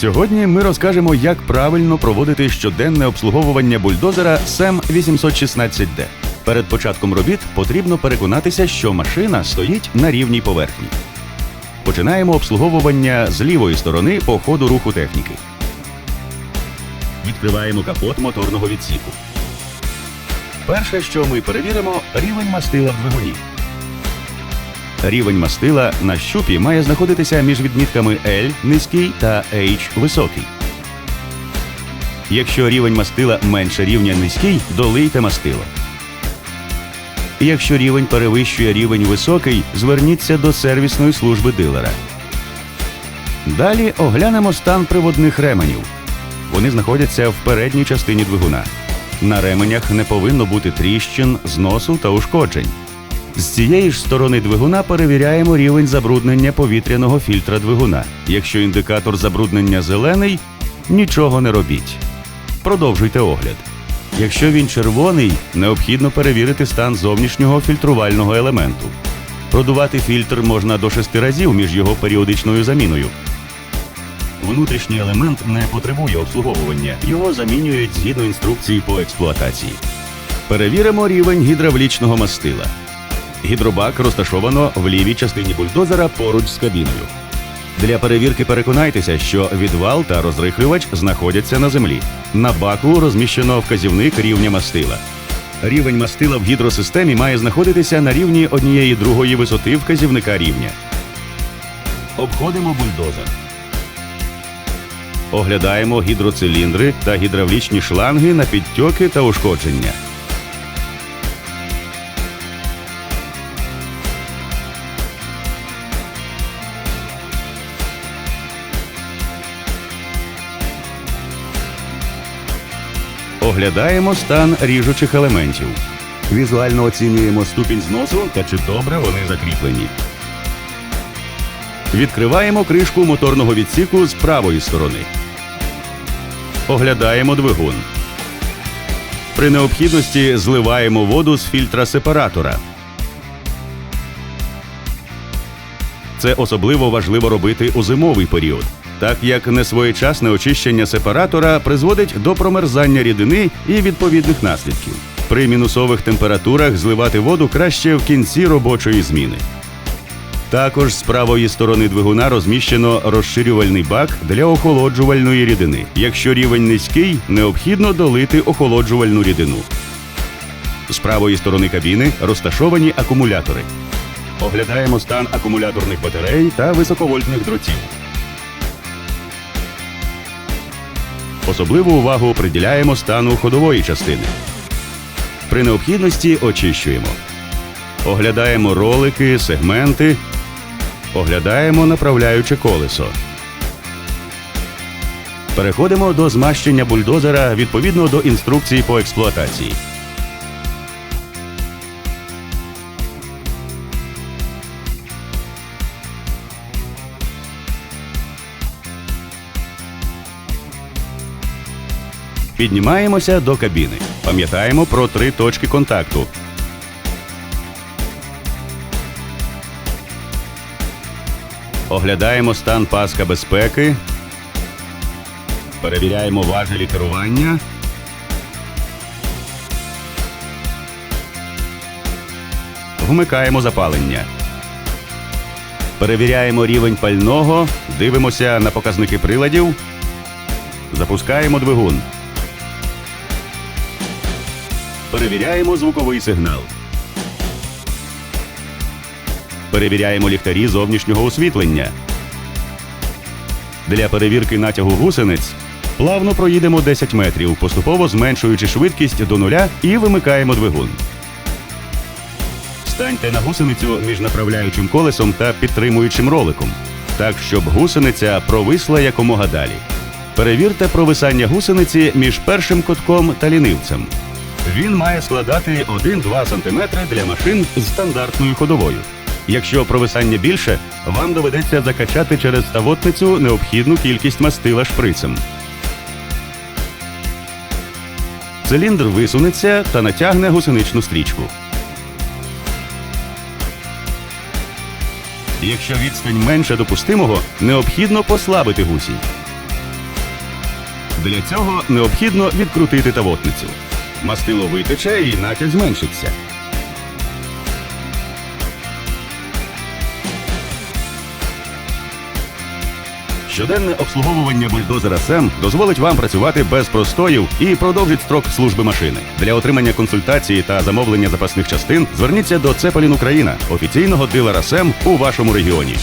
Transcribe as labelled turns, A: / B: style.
A: Сьогодні ми розкажемо, як правильно проводити щоденне обслуговування бульдозера SEM 816D. Перед початком робіт потрібно переконатися, що машина стоїть на рівній поверхні. Починаємо обслуговування з лівої сторони по ходу руху техніки. Відкриваємо капот моторного відсіку. Перше, що ми перевіримо, рівень мастила в двигуні. Рівень мастила на щупі має знаходитися між відмітками L низький та H високий. Якщо рівень мастила менше рівня низький, долийте мастило. Якщо рівень перевищує рівень високий, зверніться до сервісної служби дилера. Далі оглянемо стан приводних ременів. Вони знаходяться в передній частині двигуна. На ременях не повинно бути тріщин, зносу та ушкоджень. З цієї ж сторони двигуна перевіряємо рівень забруднення повітряного фільтра двигуна. Якщо індикатор забруднення зелений, нічого не робіть. Продовжуйте огляд. Якщо він червоний, необхідно перевірити стан зовнішнього фільтрувального елементу. Продувати фільтр можна до шести разів між його періодичною заміною. Внутрішній елемент не потребує обслуговування. Його замінюють згідно інструкції по експлуатації. Перевіримо рівень гідравлічного мастила. Гідробак розташовано в лівій частині бульдозера поруч з кабіною. Для перевірки переконайтеся, що відвал та розрихлювач знаходяться на землі. На баку розміщено вказівник рівня мастила. Рівень мастила в гідросистемі має знаходитися на рівні однієї другої висоти вказівника рівня. Обходимо бульдозер. Оглядаємо гідроциліндри та гідравлічні шланги на підтьоки та ушкодження. Оглядаємо стан ріжучих елементів. Візуально оцінюємо ступінь зносу та чи добре вони закріплені. Відкриваємо кришку моторного відсіку з правої сторони. Оглядаємо двигун. При необхідності зливаємо воду з фільтра сепаратора. Це особливо важливо робити у зимовий період, так як несвоєчасне очищення сепаратора призводить до промерзання рідини і відповідних наслідків. При мінусових температурах зливати воду краще в кінці робочої зміни. Також з правої сторони двигуна розміщено розширювальний бак для охолоджувальної рідини. Якщо рівень низький, необхідно долити охолоджувальну рідину. З правої сторони кабіни розташовані акумулятори. Оглядаємо стан акумуляторних батарей та високовольтних дротів. Особливу увагу приділяємо стану ходової частини. При необхідності очищуємо. Оглядаємо ролики, сегменти. Оглядаємо направляюче колесо. Переходимо до змащення бульдозера відповідно до інструкції по експлуатації. Піднімаємося до кабіни. Пам'ятаємо про три точки контакту. Оглядаємо стан паска безпеки. Перевіряємо важелі керування. Вмикаємо запалення. Перевіряємо рівень пального. Дивимося на показники приладів. Запускаємо двигун. Перевіряємо звуковий сигнал. Перевіряємо ліхтарі зовнішнього освітлення. Для перевірки натягу гусениць плавно проїдемо 10 метрів, поступово зменшуючи швидкість до нуля і вимикаємо двигун. Станьте на гусеницю між направляючим колесом та підтримуючим роликом, так щоб гусениця провисла якомога далі. Перевірте провисання гусениці між першим котком та лінивцем. Він має складати 1-2 см для машин з стандартною ходовою. Якщо провисання більше, вам доведеться закачати через ставотницю необхідну кількість мастила шприцем. Циліндр висунеться та натягне гусеничну стрічку. Якщо відстань менше допустимого, необхідно послабити гусінь. Для цього необхідно відкрутити тавотницю. Мастило витече і натяг зменшиться. Щоденне обслуговування бульдозера СЕМ дозволить вам працювати без простоїв і продовжить строк служби машини. Для отримання консультації та замовлення запасних частин зверніться до Цепелін Україна, офіційного дилера СЕМ у вашому регіоні.